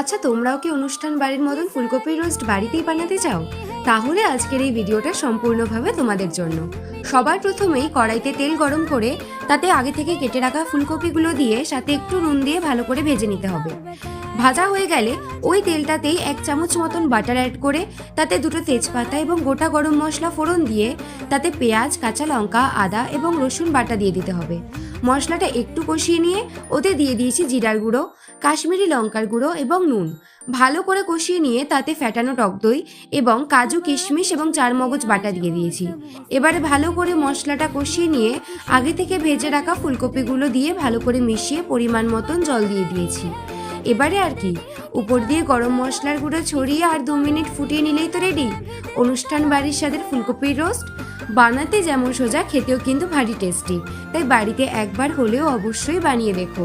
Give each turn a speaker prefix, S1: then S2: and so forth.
S1: আচ্ছা তোমরাও কি অনুষ্ঠান বাড়ির মতন ফুলকপির রোস্ট বাড়িতেই বানাতে চাও? তাহলে আজকের এই ভিডিওটা সম্পূর্ণভাবে তোমাদের জন্য। সবার প্রথমেই কড়াইতে তেল গরম করে তাতে আগে থেকে কেটে রাখা ফুলকপিগুলো দিয়ে সাথে একটু নুন দিয়ে ভালো করে ভেজে নিতে হবে। ভাজা হয়ে গেলে ওই তেলটাতেই এক চামচ মতন বাটার অ্যাড করে তাতে দুটো তেজপাতা এবং গোটা গরম মশলা ফোড়ন দিয়ে তাতে পেঁয়াজ, কাঁচা লঙ্কা, আদা এবং রসুন বাটা দিয়ে দিতে হবে। মশলাটা একটু কষিয়ে নিয়ে ওতে দিয়ে দিয়েছি জিরার গুঁড়ো, কাশ্মীরি লঙ্কার গুঁড়ো এবং নুন। ভালো করে কষিয়ে নিয়ে তাতে ফ্যাটানো টক দই এবং কাজু, কিশমিশ এবং চারমগজ বাটা দিয়ে দিয়েছি। এবারে ভালো করে মশলাটা কষিয়ে নিয়ে আগে থেকে ভেজে রাখা ফুলকপিগুলো দিয়ে ভালো করে মিশিয়ে পরিমাণ মতন জল দিয়ে দিয়েছি। এবারে আর কি। উপর দিয়ে গরম মশলার গুঁড়ো ছড়িয়ে আর দু মিনিট ফুটিয়ে নিলেই তো রেডি অনুষ্ঠান বাড়ির স্বাদের ফুলকপির রোস্ট বানাতে যেমন সোজা, খেতেও কিন্তু ভারী টেস্টি তাই বাড়িতে একবার হলেও অবশ্যই বানিয়ে দেখো।